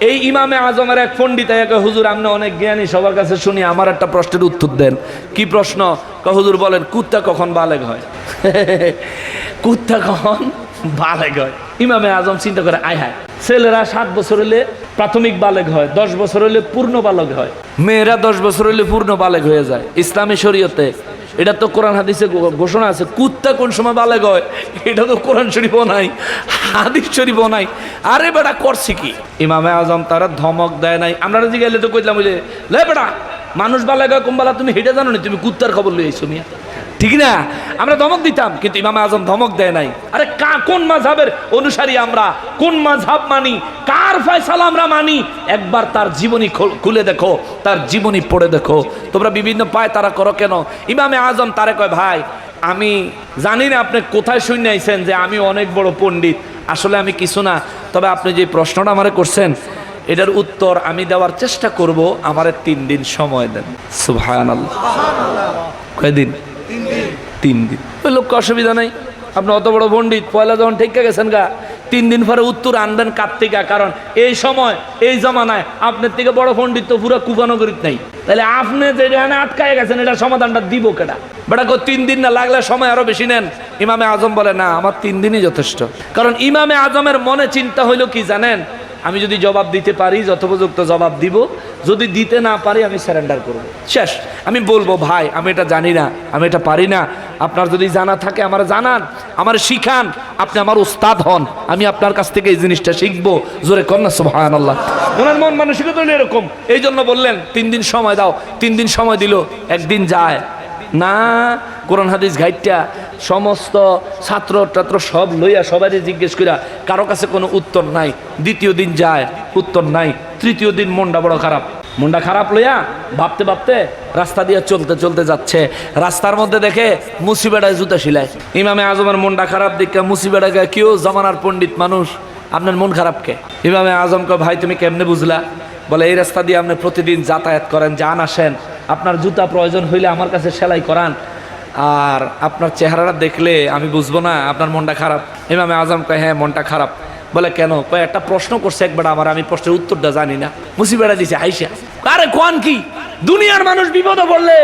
এই ইমামে আজমের এক পণ্ডিত একে, হুজুর, আপনি অনেক জ্ঞানী, সবার কাছে শুনি, আমার একটা প্রশ্নের উত্তর দেন। কি প্রশ্ন? হুজুর, বলেন, কুত্তা কখন বালেগ হয়? কুত্তা কখন বালেগ হয়? ইমামে আজম চিন্তা করে, আয় হায়, ছেলেরা সাত বছর হলে প্রাথমিক বালেগ হয়, দশ বছর হলে পূর্ণ বালক হয়। মেয়েরা দশ বছর হলে পূর্ণ বালেগ হয়ে যায়, ইসলামী শরীয়তে। এটা তো কোরআন হাদিসে ঘোষণা আছে, কুত্তা কোন সময় বালে গয় এটা তো কোরআন শরীফও নাই, হাদিস শরীফও নাই। আরে বেটা, করছি কি? ইমামে আজম তারা ধমক দেয় নাই। আমরা গেলে তো কইলাম বুঝলে লে বেটা, মানুষ বালে গয় কোন বালা তুমি হেঁটে জানো না? তুমি কুত্তার খবর লিয়েছো মিয়া। ঠিক না? আমরা ধমক দিতাম, কিন্তু ইমামে আজম ধমক দেয় নাই। আরে কা, কোন মাঝাবের অনুসারী আমরা? কোন মাঝহাব মানি? কার ফয়সালা আমরা মানি? একবার তার জীবনী খুলে দেখো, তার জীবনী পড়ে দেখো। তোমরা বিভিন্ন পায় তারা করো কেন? ইমামে আজম তারে কয়, ভাই, আমি জানি না আপনি কোথায় শুনে আইছেন যে আমি অনেক বড় পণ্ডিত। আসলে আমি কিছু না। তবে আপনি যে প্রশ্নটা আমারে করছেন, এটার উত্তর আমি দেওয়ার চেষ্টা করব। আমারে তিন দিন সময় দেন। সুবহানাল্লাহ। কয়দিন? তিন দিন। ওই লোক অসুবিধা নেই। আপনি অত বড় পণ্ডিত, পয়লা যখন ঠিক গেছেন গা, তিন দিন পরে উত্তর আনবেন কার্তিকা, কারণ এই সময়, এই জমানায় আপনার থেকে বড় পণ্ডিত তো পুরো কুকানগরীত নাই। তাহলে আপনি যেখানে আটকায় গেছেন, এটা সমাধানটা দিব কেটা বেটা তিন দিন না লাগলে সময় আরও বেশি নেন। ইমামে আজম বলে, না, আমার তিন দিনই যথেষ্ট। কারণ ইমামে আজমের মনে চিন্তা হইল কি জানেন? আমি যদি জবাব দিতে পারি, যথোপযুক্ত জবাব দিব। যদি দিতে না পারি, আমি স্যারেন্ডার করব। শেষ। আমি বলব, ভাই, আমি এটা জানি না, আমি এটা পারি না। আপনার যদি জানা থাকে, আমার জানান, আমার শিখান। আপনি আমার উস্তাদ হন, আমি আপনার কাছ থেকে এই জিনিসটা শিখব। জোরে কন্যা সুহান আল্লাহ ওনার মন মানসিকতা এরকম। এই জন্য বললেন, তিন দিন সময় দাও, তিন দিন সময় দিল, একদিন যায়। না, কোরআন হাদিস ঘাইটা সমস্ত ছাত্র টাত্র সব লইয়া সবাই জিজ্ঞেস করিয়া কারও কাছে কোনো উত্তর নাই, দ্বিতীয় দিন যায়, উত্তর নাই, তৃতীয় দিন মনটা বড় খারাপ। মনটা খারাপ লইয়া ভাবতে ভাবতে রাস্তা দিয়ে চলতে চলতে যাচ্ছে। রাস্তার মধ্যে দেখে মুসিবেড়ায় জুতা সিলায়। ইমামে আজমের মনটা খারাপ দেখে মুসিবেড়াকে কেউ জমানার পণ্ডিত মানুষ, আপনার মন খারাপ কে? ইমামে আজমকে ভাই, তুমি কেমনে বুঝলা? বলে, এই রাস্তা দিয়ে আপনি প্রতিদিন যাতায়াত করেন, যান আসেন। আপনার জুতা প্রয়োজন হইলে আমার কাছে সেলাই করান। আর আপনার চেহারাটা দেখলে আমি বুঝব না, আপনার মনটা খারাপ। ইমামে আজম কয় হ্যাঁ মনটা খারাপ। বলে, কেন? কয়, একটা প্রশ্ন করছে একবার আমার, আমি প্রশ্নের উত্তরটা জানি না। মুসিবেড়া দিছে আইসা। আরে কোন কি? দুনিয়ার মানুষ বিপদে পড়লে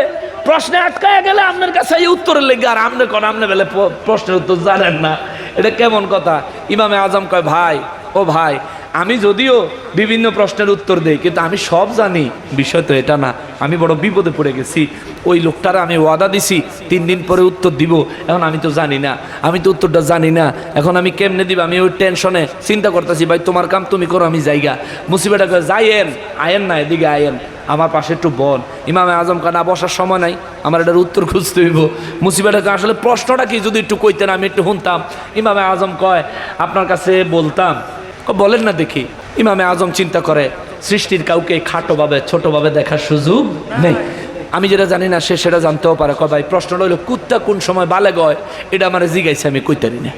প্রশ্নে আটকায় গেলে আপনার কাছে এই উত্তরের লেগে, আর আপনি কোন, আপনি বেলে প্রশ্নের উত্তর জানেন না। এটা কেমন কথা? ইমামে আজম কয়, ভাই, ও ভাই আমি যদিও বিভিন্ন প্রশ্নের উত্তর দেই, কিন্তু আমি সব জানি, বিষয় তো এটা না, আমি বড় বিপদে পড়ে গেছি। ওই লোকটারা আমি ওয়াদা দিছি, তিন দিন পরে উত্তর দিব, এখন আমি তো জানি না, আমি তো উত্তরটা জানি না, এখন আমি কেমনে দিব? আমি ওই টেনশনে চিন্তা করতেছি, ভাই, তোমার কাম তুমি করো, আমি জায়গা মুসিবেটা করে যাইয়েন আয়েন না, এদিকে আয়েন। আমার পাশে একটু বল, ইমামে আজম কানা বসার সময় নাই, আমার এটার উত্তর খুঁজতে হইব। মুসিবেটাকে আসলে প্রশ্নটা কি? যদি একটু কইতেন, আমি একটু শুনতাম। ইমামে আজম কয়, আপনার কাছে বলতাম বলেন না দেখি, ইমামে আজম চিন্তা করে, সৃষ্টির কাউকে খাটোভাবে, ছোটভাবে দেখার সুযোগ নেই। আমি যেটা জানি না, সে সেটা জানতেও পারে। কয়, ভাই প্রশ্নটা হইল কুত্তা কোন সময় বালে গয় এটা আমার জিগাইছে, আমি কইতারি না।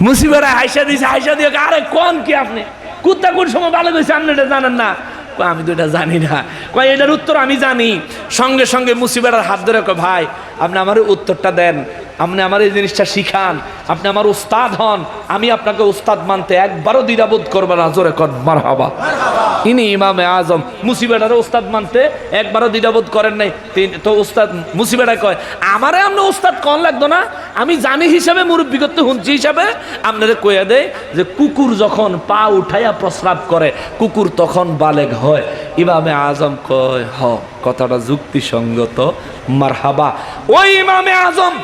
মুসিবেরা হাইসা দিয়েছে হাইসা দিয়ে আরে, কোন কি আপনি? কুত্তা কোন সময় বালে গেছে আপনি এটা জানেন না? আমি তো এটা জানি না। কয়, এটার উত্তর আমি জানি। সঙ্গে সঙ্গে মুসিবেরার হাত ধরে কয়, ভাই, আপনি আমার উত্তরটা দেন। আপনি আমার এই জিনিসটা শিখান, আপনি আমার উস্তাদ হন, আমি আপনাকে উস্তাদ মানতে একবারও দ্বিধাবোধ করব না। জোরে কর মার হাবা ইনি ইমামে আজম, মুসিবেটারে উস্তাদ মানতে একবারও দ্বিধাবোধ করেন নাই। তো উস্তাদ, মুসিবেটা কয়, আমারে আপনি উস্তাদ কন লাগতো না? আমি জানি হিসাবে মুরব্বিগত হুঞ্চি হিসাবে। আপনাদের কয়ে দেয় যে, কুকুর যখন পা উঠাইয়া প্রস্রাব করে, কুকুর তখন বালেগ হয়। ইমামে আজম কয়, হ, কথাটা যুক্তিসঙ্গত, মারহাবা। ওই ইমামে আজম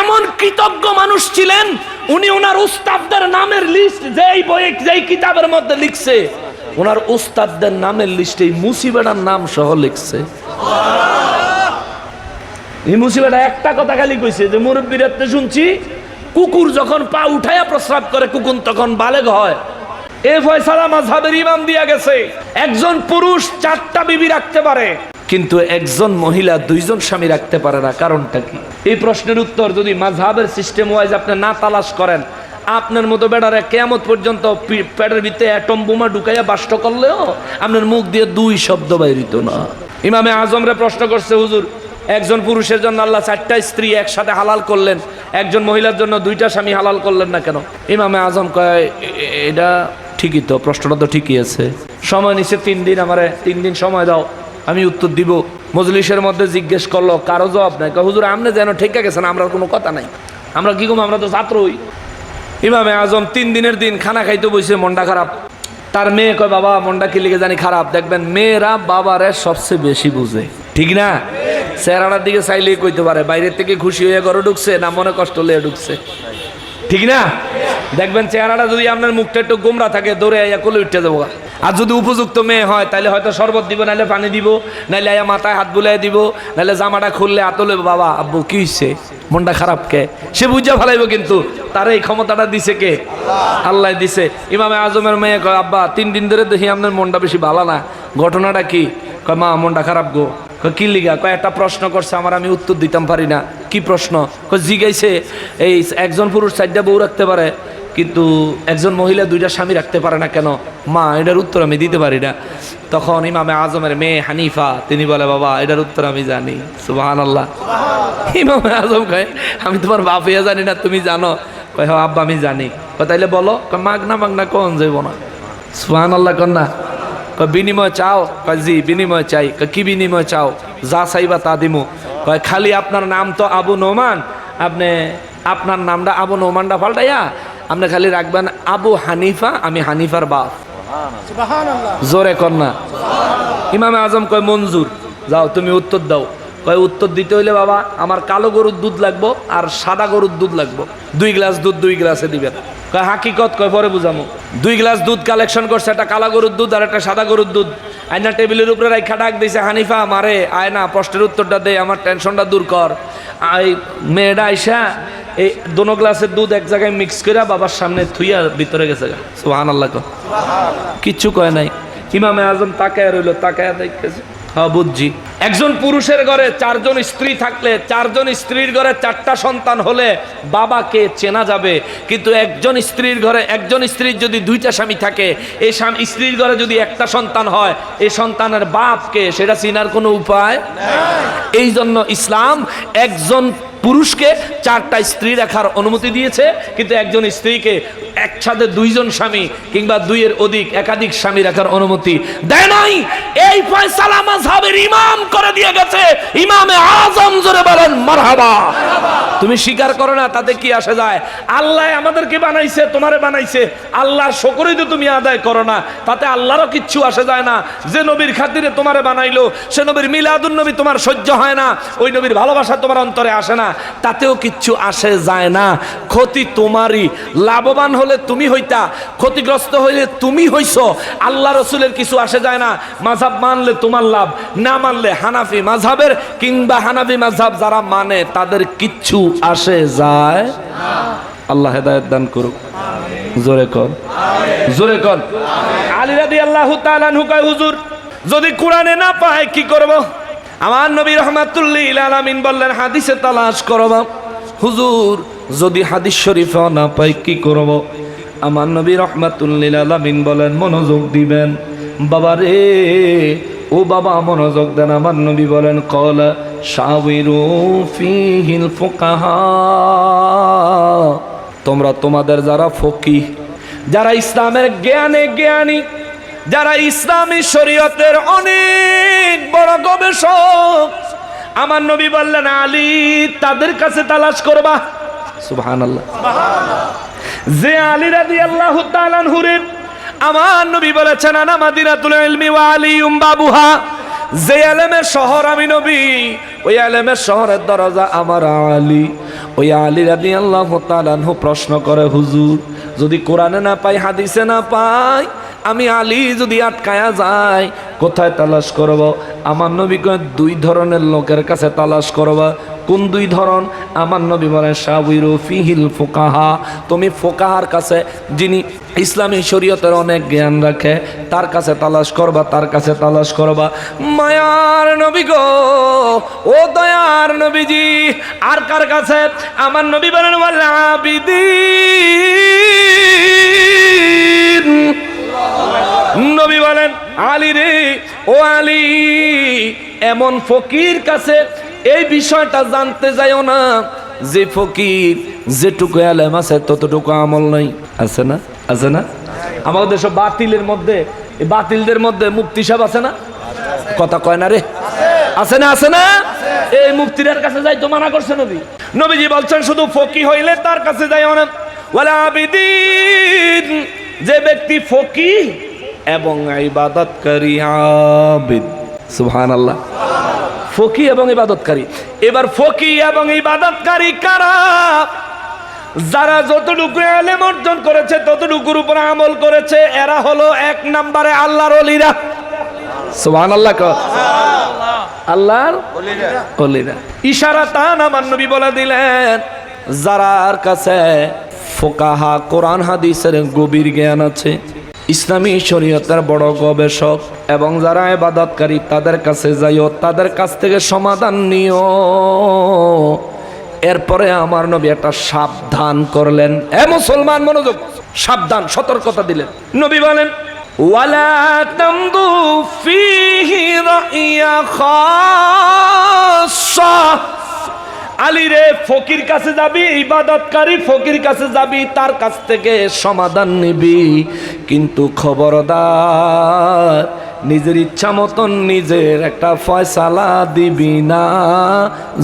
এমন কৃতজ্ঞ মানুষ ছিলেন, উনি ওনার উস্তাদদের নামের লিস্ট যেই বই, যেই কিতাবের মধ্যে লিখছে, ওনার উস্তাদদের নামের লিস্টে এই মুসিবেটার নাম সহ লিখছে। এই মুসিবেটা একটা কথা খালি কইছে যে মুরব্বীরাতে শুনছি, কুকুর যখন পা উঠাইয়া প্রস্রাব করে, কুকুর তখন বালেগ হয়। এ ফয়সালা মাঝহাবের ইমাম দিয়া গেছে, একজন পুরুষ চারটা বিবি রাখতে পারে কিন্তু একজন মহিলা দুইজন স্বামী রাখতে পারে না, কারণটা কি? এই প্রশ্নের উত্তর যদি মাঝহাবের সিস্টেম ওয়াইজ আপনি না তালাশ করেন, আপনার মতো বেড়ারে কেমত পর্যন্ত পেটের ভিতরে অ্যাটম বোমা ঢুকাইয়া বাষ্ট করলেও আপনার মুখ দিয়ে দুই শব্দ বাইরিত না। ইমামে আজমরে প্রশ্ন করছে, হুজুর, একজন পুরুষের জন্য আল্লাহ চারটা স্ত্রী একসাথে হালাল করলেন, একজন মহিলার জন্য দুইটা স্বামী হালাল করলেন না কেন? ইমামে আজম কয়, "এ- এ- এটা ঠিকই তো, প্রশ্নটা তো ঠিকই আছে। সময় নিচ্ছে তিন দিন, আমারে তিন দিন সময় দাও। আমি উত্তর দিব। মজলিসের মধ্যে জিজ্ঞেস করল, কারও জবাব নাই? হুজুর, আপনি যেন ঠিক গেছেন আমরা কোনো কথা নাই। আমরা কি কম আমরা তো ছাত্রই ইমামে আজম তিন দিনের দিন খানা খাইতে বসে, মনটা খারাপ। তার মেয়ে কয়, বাবা, মনটা কি লিখে জানি খারাপ? দেখবেন, মেয়েরা বাবারে সবচেয়ে বেশি বুঝে। ঠিক না? চেহারাটার দিকে চাইলেই কইতে পারে, বাইরের থেকে খুশি হয়ে ঘরে ঢুকছে না মনে কষ্ট লিয়ে ঢুকছে? ঠিক না? দেখবেন চেহারাটা যদি আপনার মুখটা একটু গোমরা থাকে, দৌড়ে আইয়া কোলে উঠতে যাব আর যদি উপযুক্ত মেয়ে হয় তাহলে হয়তো শরবত দিব নাহলে পানি দিব নাহলে আইয়া মাথায় হাত বুলাই দিব নাহলে জামাটা খুললে আতলে, বাবা, আব্বু, কি হইছে? মনটা খারাপ কে? সে বুঝা ফেলাইব কিন্তু, তার এই ক্ষমতাটা দিছে কে? আল্লাহ দিছে। ইমামে আজমের মেয়ে কয়, আব্বা, তিন দিন ধরে দেখি আপনার মনটা বেশি ভালো না। ঘটনাটা কি? কয়, মা, মনটা খারাপ গো। কি লিগা? কয়, একটা প্রশ্ন করছে, আমার আমি উত্তর দিতাম পারি না। কি প্রশ্ন? জিগাইছে, এই একজন পুরুষ চারটা বউ রাখতে পারে, কিন্তু একজন মহিলা দুইটা স্বামী রাখতে পারে না কেন? মা, এটার উত্তর আমি দিতে পারি না। তখন ইমামে আজমের মেয়ে হানিফা, তিনি বলে, বাবা, এটার উত্তর আমি জানি। সুবাহান আল্লাহ ইমামে আজম কয়, আমি তোমার বাপ হইয়া জানি না, তুমি জানো। কয় হ্যাঁ আব্বা, আমি জানি। তাইলে বলো। মাগনা মাগনা, কোন যাইব না? সুবাহান আল্লাহ কন্যা। বিনিময় চাও? কয় জি বিনিময় চাই। কি বিনিময় চাও? যা চাইবা তা দিমু। কয় খালি আপনার নাম তো আবু নোমান। আপনি আপনার নামটা আবু নোমানটা পাল্টাইয়া আপনি খালি রাখবেন আবু হানিফা আমি হানিফার বাপ। জোরে কন্যা ইমামে আজম কয় মঞ্জুর। যাও তুমি উত্তর দাও। কয় উত্তর দিতে হইলে বাবা আমার কালো গরুর দুধ লাগবো আর সাদা গরুর দুধ লাগবো। দুই গ্লাস দুধ দুই গ্লাসে দিবেন। কয় হাকিকত কয় পরে বুঝামো। দুই গ্লাস দুধ কালেকশন করছে, একটা কালা গরুর দুধ আর একটা সাদা গরুর দুধ। আয়না টেবিলের উপরে রাইখা ডাক দিছে, হানিফা, মারে, আয়না, প্রশ্নের উত্তরটা দে, আমার টেনশনটা দূর কর। আই, মেয়েটা আইসা এই দোনো গ্লাসের দুধ এক জায়গায় মিক্স করে বাবার সামনে থুইয়া ভিতরে গেছে সোহান আল্লাহ কিচ্ছু কয় নাই। ইমামে আজম তাকায় রইল, তাকায় দেখতেছে। হ্যাঁ বুঝছি। একজন পুরুষের ঘরে চারজন স্ত্রী থাকলে, চারজন স্ত্রীর ঘরে চারটা সন্তান হলে বাবাকে চেনা যাবে। কিন্তু একজন স্ত্রীর ঘরে, একজন স্ত্রীর যদি দুইটা স্বামী থাকে এই স্বামী, স্ত্রীর ঘরে যদি একটা সন্তান হয় এই সন্তানের বাপকে সেটা চিনার কোনো উপায় এই জন্য ইসলাম একজন পুরুষকে চারটা স্ত্রী রাখার অনুমতি দিয়েছে, কিন্তু একজন স্ত্রীকে একসাথে দুইজন স্বামী কিংবা দুইয়ের অধিক একাধিক স্বামী রাখার অনুমতি দেয় নাই। এই ফয়সালা মাযহাবের ইমাম করে দিয়ে গেছে। ইমামে আজম জোরে বলেন, মারহাবা। তুমি স্বীকার করো না, তাতে কি আসে যায়? আল্লাহ আমাদেরকে বানাইছে, তোমারে বানাইছে। আল্লাহর শকরই তো তুমি আদায় করো না, তাতে আল্লাহরও কিচ্ছু আসে যায় না। যে নবীর খাতিরে তোমারে বানাইলো, সে নবীর মিলাদুন নবী তোমার সহ্য হয় না, ওই নবীর ভালোবাসা তোমার অন্তরে আসে না, তাতেও কিচ্ছু আসে যায় না। ক্ষতি তোমারই, লাভবান হলে তুমি হইতা, ক্ষতিগ্রস্ত হইলে তুমি হইছ, আল্লাহ রসুলের কিছু আসে যায় না। মাঝাব মানলে তোমার লাভ, না মানলে হানাফি মাঝাবের কিংবা হানাফি মাঝাব যারা মানে তাদের কিচ্ছু আসে যায় আল্লাহ হেদায়ত দান করুক। জোরে কর জোরে কর আলী রাদি আল্লাহ তাআলাহু কয়, হুজুর, যদি কোরআনে না পায় কি করব? আমার নবী রহমাতুল্লিল আলামিন বললেন, হাদিসে তালাশ করব। হুজুর যদি হাদিস শরীফ না পাই, কি করব? আমার নবী রহমাতুল্লিল আলামিন বলেন, মনোযোগ দিবেন। বাবা রে ও বাবা, মনোযোগ দেন। আমার নবী বলেন, কলা শাবিরু ফিহিল ফুকাহা। তোমরা তোমাদের যারা ফকি, যারা ইসলামের জ্ঞানে জ্ঞানী, যারা ইসলামী শরীয়তের অনেক বড় গবেষক, আমার নবী বললেন, আলী, তাদের কাছে তালাশ করবা। আমার নবী বলেছেন যে আলেমের শহর আমি নবী, ওই আলেমের শহরের দরজা আমার আলী। ওই আলী রাদি আল্লাহ তালানহু প্রশ্ন করে, হুজুর, যদি কোরআনে না পাই, হাদিসে না পাই, আমি আলী যদি আটকায়া যাই কোথায় তালাশ করব? আমার নবী দুই ধরনের লোকের কাছে তালাশ করবা। কোন দুই ধরন? আমার নবী বলেন শাবিরু ফিহিল ফোকাহা। তুমি ফোকাহার কাছে, যিনি ইসলামী শরীয়তের অনেক জ্ঞান রাখে, তার কাছে তালাশ করবা, তার কাছে তালাশ করবা। মায়ার নবী গো, ও দয়ার নবীজি, আর কার কাছে? আমার নবী বলেন আবিদিন। নবী বলেন, আলী রে ও আলী, এমন ফকির কাছে এই বিষয়টা জানতে যাইও না। যে ফকির যেটুকু এলেম আছে, ততটুকু আমল নাই। আছে না? আছে না? আমাদের দেশে বাতিলের মধ্যে, এই বাতিলদের মধ্যে মুক্তি সাহেব আছে না? কথা কয় না রে। আছে না? আছে না? এই মুক্তির কাছে যাই তো মানা করছে নবী। নবীজি বলছেন, শুধু ফকি হইলে তার কাছে যাই অনেক ওয়ালা আবিদিন, যে ব্যক্তি ফকি এবং ইবাদতকারী আবিদ। সুবহানাল্লাহ। ফকি এবং ইবাদতকারী। এবার ফকি এবং ইবাদতকারী কারা? যারা যতটুকু আলেম অর্জন করেছে, ততটুকুর উপর আমল করেছে, এরা হলো এক নম্বরে আল্লাহর অলিরা সুবহান আল্লাহ আল্লাহর অলিরা ইশারা তান আমার নবী বলে দিলেন, যারার কাছে ফোকাহা কোরআন হাদিসের গভীর জ্ঞান আছে ইসলামী শরীয়তের বড় গবেষক এবং যারা এবাদতকারী তাদের কাছে যাইও, তাদের কাছ থেকে সমাধান নিও। এরপরে আমার নবী একটা সাবধান করলেন। এ মুসলমান, মনোযোগ, সাবধান, সতর্কতা দিলেন। নবী বলেন, ওয়ালা আলী রে, ফকির কাছে যাবি, ইবাদতকারী ফকির কাছে যাবি, তার কাছ থেকে সমাধান নিবি। কিন্তু খবরদার, নিজের ইচ্ছা মতন নিজের একটা ফয়সালা দিবি না।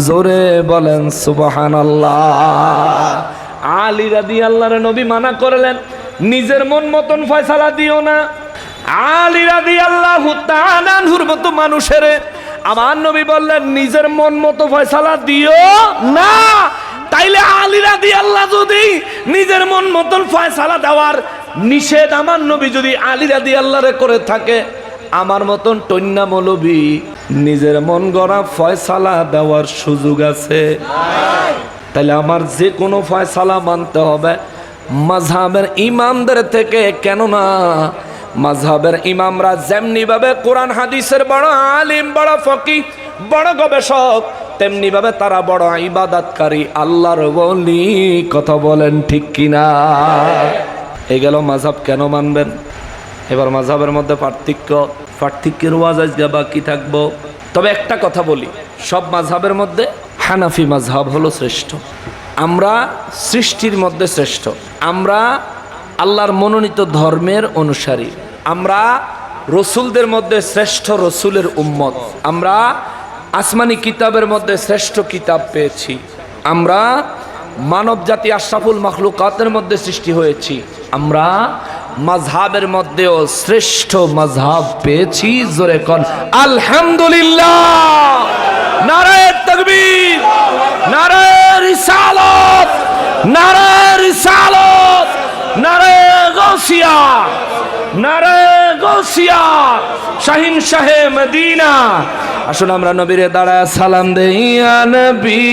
জোরে বলেন সুবহান আলী রাদি আল্লাহর নবী মানা করলেন, নিজের মন মতন ফয়সালা দিও না। আলী রাদি আল্লাহ মানুষের আমার নবী বললেন নিজের মন মতো ফয়সালা দিও। না। তাইলে আলী রাদি আল্লাহ যদি নিজের মন মতন ফয়সালা দেওয়ার নিষেধ আমার নবী যদি আলী রাদি আল্লাহরে করে থাকে আমার মতন টন্যা মৌলবী নিজের মন গড়া ফয়সালা দেওয়ার সুযোগ আছে। তাহলে আমার যে কোনো ফয়সালা মানতে হবে। মাঝহাবের ইমামদের থেকে কেননা মাঝহাবের ইমামরা যেমনি ভাবে কোরআন হাদিসের বড় আলিম, বড় ফকি, বড় গবেষক তেমনি ভাবে তারা বড় ইবাদতকারী, আল্লাহর বলি কথা বলেন ঠিক কিনা? এই গেল মাঝহাব কেন মানবেন? এবার মাঝহাবের মধ্যে পার্থক্য, পার্থক্যের ওয়াজ আজকে বাকি থাকব। তবে একটা কথা বলি, সব মাঝহাবের মধ্যে হানাফি মাঝহাব হলো শ্রেষ্ঠ। আমরা সৃষ্টির মধ্যে শ্রেষ্ঠ। আমরা আল্লাহর মনোনীত ধর্মের অনুসারী। আমরা রসুলদের মধ্যে শ্রেষ্ঠ রসুলের উম্মত। আমরা আসমানি কিতাবের মধ্যে শ্রেষ্ঠ কিতাব পেয়েছি। আমরা মানব জাতি আশরাফুল মখলুকাতের মধ্যে সৃষ্টি হয়েছি। আমরা মাঝহাবের মধ্যেও শ্রেষ্ঠ মাঝহাব পেয়েছি। জোরে কন, আলহামদুলিল্লাহ! নারায় তকবীর, নারায় রিসালত নারায় রিসালত। গৌসিয়া নারে গৌসিয়া শাহিন শাহে মদিনা। আসুন আমরা নবীরে দাঁড়ায় সালাম দেয়া নবী।